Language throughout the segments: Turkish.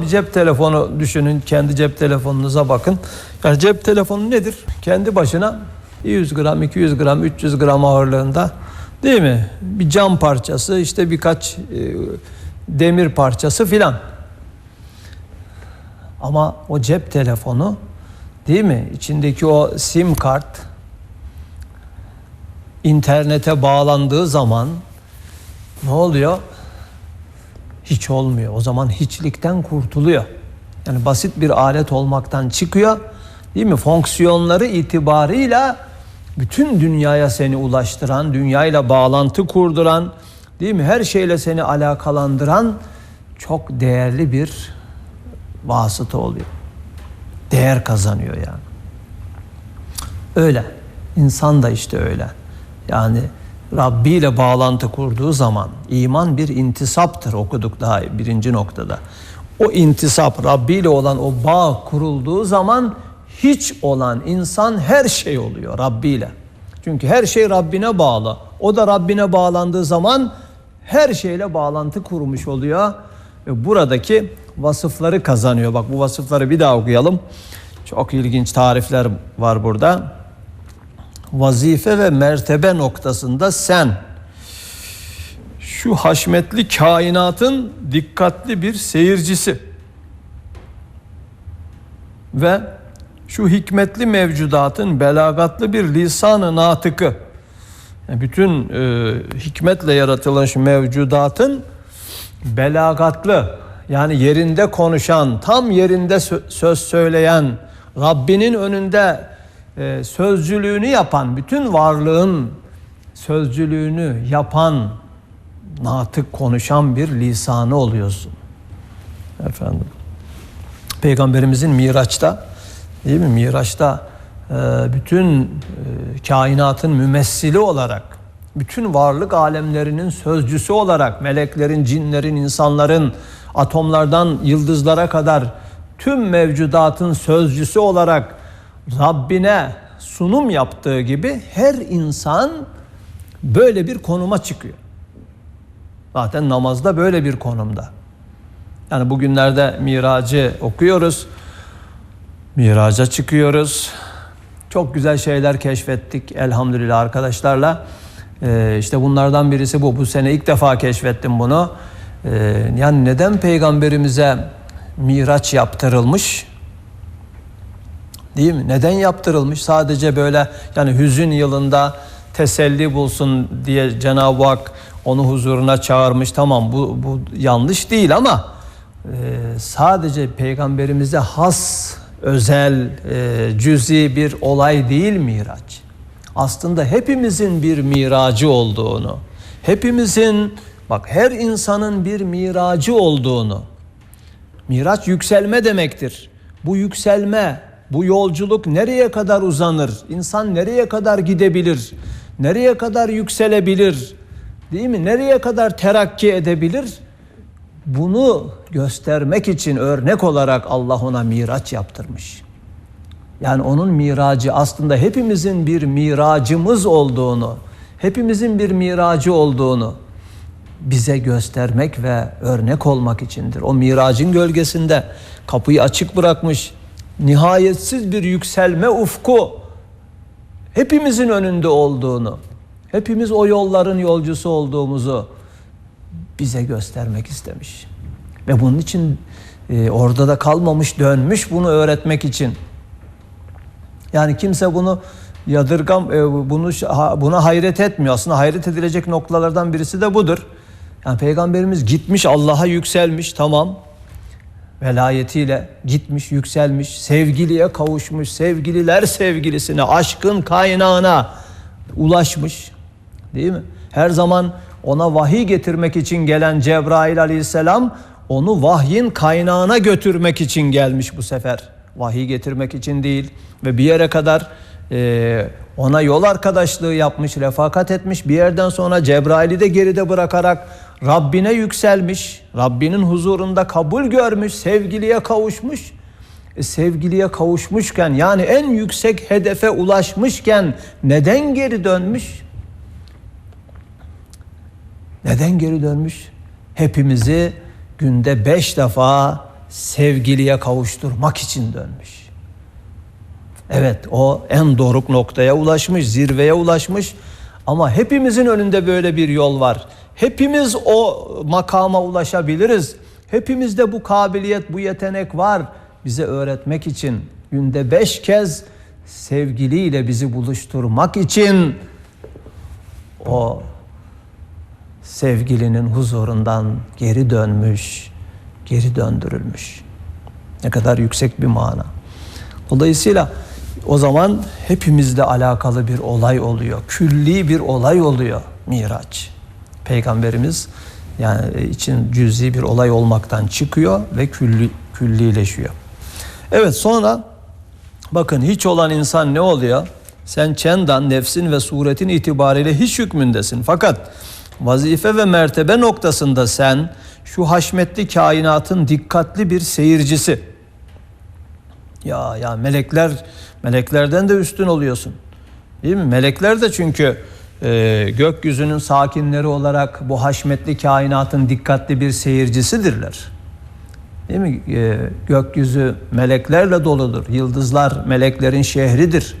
Bir cep telefonu düşünün, kendi cep telefonunuza bakın. Yani cep telefonu nedir? Kendi başına 100 gram, 200 gram, 300 gram ağırlığında değil mi? Bir cam parçası, işte birkaç e, demir parçası filan. Ama o cep telefonu değil mi? İçindeki o sim kart internete bağlandığı zaman ne oluyor? Hiç olmuyor. O zaman hiçlikten kurtuluyor. Yani basit bir alet olmaktan çıkıyor. Değil mi? Fonksiyonları itibarıyla bütün dünyaya seni ulaştıran, dünyayla bağlantı kurduran, değil mi? Her şeyle seni alakalandıran çok değerli bir vasıta oluyor. Değer kazanıyor yani. Öyle. İnsan da işte öyle. Yani Rabbi ile bağlantı kurduğu zaman iman bir intisaptır okuduk daha birinci noktada. O intisap Rabbi ile olan o bağ kurulduğu zaman hiç olan insan her şey oluyor Rabbi ile. Çünkü her şey Rabbine bağlı. O da Rabbine bağlandığı zaman her şeyle bağlantı kurmuş oluyor. Ve buradaki vasıfları kazanıyor. Bak bu vasıfları bir daha okuyalım. Çok ilginç tarifler var burada vazife ve mertebe noktasında sen şu haşmetli kainatın dikkatli bir seyircisi ve şu hikmetli mevcudatın belagatlı bir lisan-ı natıkı bütün e, hikmetle yaratılmış mevcudatın belagatlı yani yerinde konuşan tam yerinde söz söyleyen Rabbinin önünde e, sözcülüğünü yapan, bütün varlığın sözcülüğünü yapan, natık konuşan bir lisanı oluyorsun. Efendim. Peygamberimizin Miraç'ta, değil mi? Miraç'ta e, bütün e, kainatın mümessili olarak, bütün varlık alemlerinin sözcüsü olarak, meleklerin, cinlerin, insanların, atomlardan yıldızlara kadar tüm mevcudatın sözcüsü olarak Rabbine sunum yaptığı gibi her insan böyle bir konuma çıkıyor. Zaten namazda böyle bir konumda. Yani bugünlerde miracı okuyoruz. Miraca çıkıyoruz. Çok güzel şeyler keşfettik elhamdülillah arkadaşlarla. Ee, işte bunlardan birisi bu. Bu sene ilk defa keşfettim bunu. Ee, yani neden peygamberimize miraç yaptırılmış? Değil mi? Neden yaptırılmış? Sadece böyle yani hüzün yılında teselli bulsun diye Cenab-ı Hak onu huzuruna çağırmış. Tamam bu, bu yanlış değil ama e, sadece peygamberimize has, özel, e, cüzi bir olay değil miraç. Aslında hepimizin bir miracı olduğunu, hepimizin bak her insanın bir miracı olduğunu, miraç yükselme demektir. Bu yükselme bu yolculuk nereye kadar uzanır? İnsan nereye kadar gidebilir? Nereye kadar yükselebilir? Değil mi? Nereye kadar terakki edebilir? Bunu göstermek için örnek olarak Allah ona miraç yaptırmış. Yani onun miracı aslında hepimizin bir miracımız olduğunu, hepimizin bir miracı olduğunu bize göstermek ve örnek olmak içindir. O miracın gölgesinde kapıyı açık bırakmış, nihayetsiz bir yükselme ufku hepimizin önünde olduğunu, hepimiz o yolların yolcusu olduğumuzu bize göstermek istemiş. Ve bunun için e, orada da kalmamış, dönmüş bunu öğretmek için. Yani kimse bunu yadırgam, e, bunu buna hayret etmiyor. Aslında hayret edilecek noktalardan birisi de budur. Yani Peygamberimiz gitmiş Allah'a yükselmiş tamam velayetiyle gitmiş, yükselmiş, sevgiliye kavuşmuş, sevgililer sevgilisine, aşkın kaynağına ulaşmış. Değil mi? Her zaman ona vahiy getirmek için gelen Cebrail aleyhisselam onu vahyin kaynağına götürmek için gelmiş bu sefer. Vahiy getirmek için değil ve bir yere kadar e, ona yol arkadaşlığı yapmış, refakat etmiş. Bir yerden sonra Cebrail'i de geride bırakarak Rabbine yükselmiş, Rabbinin huzurunda kabul görmüş, sevgiliye kavuşmuş. E, sevgiliye kavuşmuşken yani en yüksek hedefe ulaşmışken neden geri dönmüş? Neden geri dönmüş? Hepimizi günde beş defa sevgiliye kavuşturmak için dönmüş. Evet o en doruk noktaya ulaşmış, zirveye ulaşmış ama hepimizin önünde böyle bir yol var. Hepimiz o makama ulaşabiliriz. Hepimizde bu kabiliyet, bu yetenek var. Bize öğretmek için günde beş kez sevgiliyle bizi buluşturmak için o sevgilinin huzurundan geri dönmüş, geri döndürülmüş. Ne kadar yüksek bir mana. Dolayısıyla o zaman hepimizle alakalı bir olay oluyor. Külli bir olay oluyor Miraç. Peygamberimiz yani için cüzi bir olay olmaktan çıkıyor ve külli, küllileşiyor. Evet sonra bakın hiç olan insan ne oluyor? Sen çendan nefsin ve suretin itibariyle hiç hükmündesin. Fakat vazife ve mertebe noktasında sen şu haşmetli kainatın dikkatli bir seyircisi. Ya ya melekler meleklerden de üstün oluyorsun. Değil mi? Melekler de çünkü e, gökyüzünün sakinleri olarak bu haşmetli kainatın dikkatli bir seyircisidirler. Değil mi? E, gökyüzü meleklerle doludur. Yıldızlar meleklerin şehridir.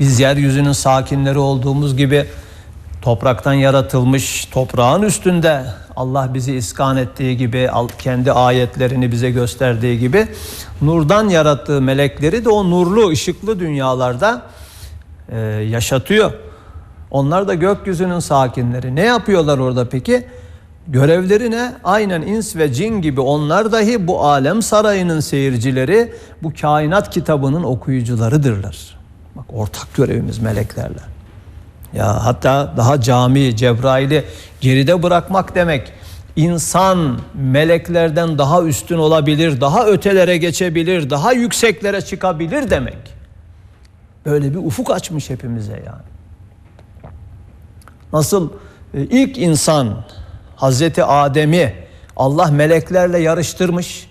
Biz yeryüzünün sakinleri olduğumuz gibi topraktan yaratılmış toprağın üstünde Allah bizi iskan ettiği gibi kendi ayetlerini bize gösterdiği gibi nurdan yarattığı melekleri de o nurlu ışıklı dünyalarda e, yaşatıyor. Onlar da gökyüzünün sakinleri. Ne yapıyorlar orada peki? Görevleri ne? Aynen ins ve cin gibi onlar dahi bu alem sarayının seyircileri, bu kainat kitabının okuyucularıdırlar. Bak ortak görevimiz meleklerle. Ya hatta daha cami, Cebrail'i geride bırakmak demek. İnsan meleklerden daha üstün olabilir, daha ötelere geçebilir, daha yükseklere çıkabilir demek. Böyle bir ufuk açmış hepimize yani. Nasıl e, ilk insan Hazreti Adem'i Allah meleklerle yarıştırmış.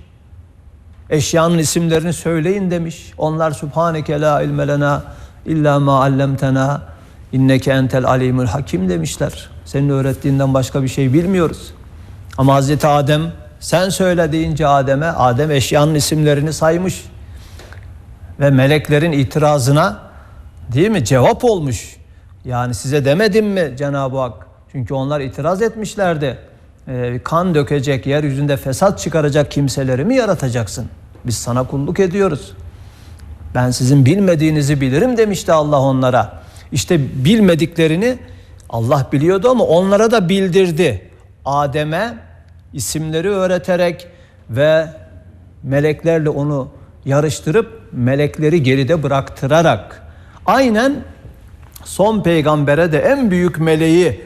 Eşyanın isimlerini söyleyin demiş. Onlar Subhaneke la ilme lena illa ma allamtena inneke entel alimul hakim demişler. Senin öğrettiğinden başka bir şey bilmiyoruz. Ama Hazreti Adem sen söyle deyince Adem'e Adem eşyanın isimlerini saymış. Ve meleklerin itirazına değil mi cevap olmuş. Yani size demedim mi Cenab-ı Hak? Çünkü onlar itiraz etmişlerdi. Ee, kan dökecek, yeryüzünde fesat çıkaracak kimseleri mi yaratacaksın? Biz sana kulluk ediyoruz. Ben sizin bilmediğinizi bilirim demişti Allah onlara. İşte bilmediklerini Allah biliyordu ama onlara da bildirdi. Adem'e isimleri öğreterek ve meleklerle onu yarıştırıp melekleri geride bıraktırarak aynen son peygambere de en büyük meleği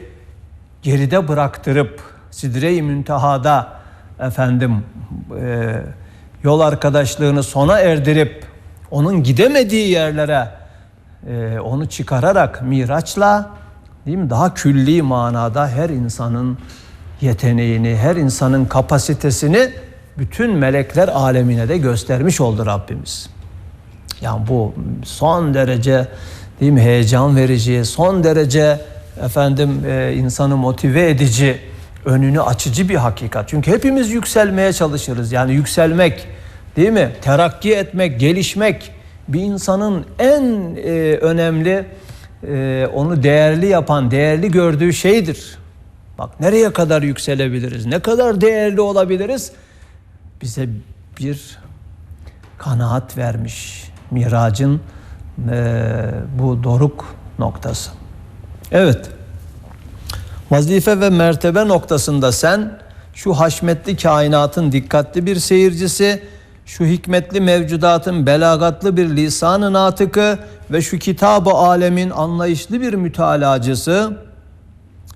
geride bıraktırıp Sidre-i Münteha'da efendim e, yol arkadaşlığını sona erdirip onun gidemediği yerlere e, onu çıkararak miraçla değil mi daha külli manada her insanın yeteneğini, her insanın kapasitesini bütün melekler alemine de göstermiş oldu Rabbimiz. Yani bu son derece değil mi heyecan verici, son derece efendim e, insanı motive edici, önünü açıcı bir hakikat. Çünkü hepimiz yükselmeye çalışırız. Yani yükselmek, değil mi? Terakki etmek, gelişmek bir insanın en e, önemli e, onu değerli yapan, değerli gördüğü şeydir. Bak nereye kadar yükselebiliriz, ne kadar değerli olabiliriz? Bize bir kanaat vermiş miracın bu doruk noktası. Evet. Vazife ve mertebe noktasında sen şu haşmetli kainatın dikkatli bir seyircisi, şu hikmetli mevcudatın belagatlı bir lisan-ı natıkı ve şu kitabı alemin anlayışlı bir mütalacısı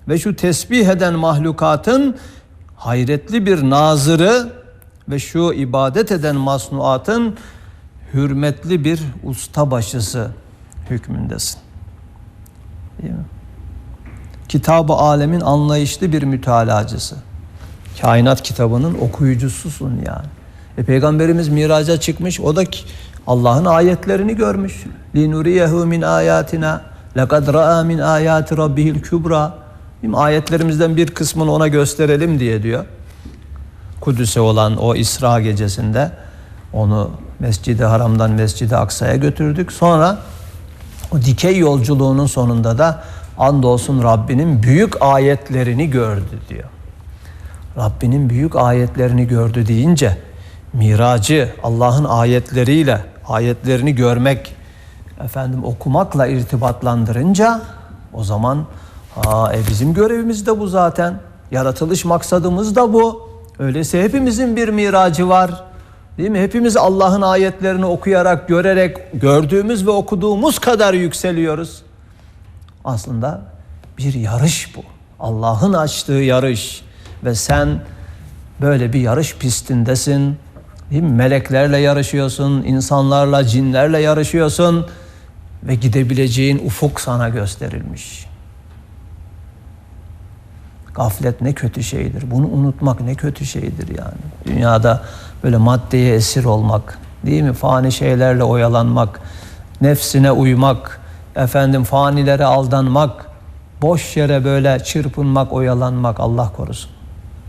ve şu tesbih eden mahlukatın hayretli bir nazırı ve şu ibadet eden masnuatın hürmetli bir ustabaşısı hükmündesin. Değil mi? Kitabı alemin anlayışlı bir mütalacısı. Kainat kitabının okuyucususun yani. E, Peygamberimiz miraca çıkmış. O da Allah'ın ayetlerini görmüş. Linuriyehu min ayatina lekad ra'a min ayati rabbihil kübra. Ayetlerimizden bir kısmını ona gösterelim diye diyor. Kudüs'e olan o İsra gecesinde onu Mescid-i Haram'dan Mescid-i Aksa'ya götürdük. Sonra o dikey yolculuğunun sonunda da andolsun Rabbinin büyük ayetlerini gördü diyor. Rabbinin büyük ayetlerini gördü deyince miracı Allah'ın ayetleriyle ayetlerini görmek efendim okumakla irtibatlandırınca o zaman ha, e, bizim görevimiz de bu zaten. Yaratılış maksadımız da bu. Öyleyse hepimizin bir miracı var. Değil mi? Hepimiz Allah'ın ayetlerini okuyarak, görerek, gördüğümüz ve okuduğumuz kadar yükseliyoruz. Aslında bir yarış bu. Allah'ın açtığı yarış ve sen böyle bir yarış pistindesin. Değil mi? Meleklerle yarışıyorsun, insanlarla, cinlerle yarışıyorsun ve gidebileceğin ufuk sana gösterilmiş. Gaflet ne kötü şeydir. Bunu unutmak ne kötü şeydir yani. Dünyada böyle maddeye esir olmak, değil mi? Fani şeylerle oyalanmak, nefsine uymak, efendim fanilere aldanmak, boş yere böyle çırpınmak, oyalanmak Allah korusun.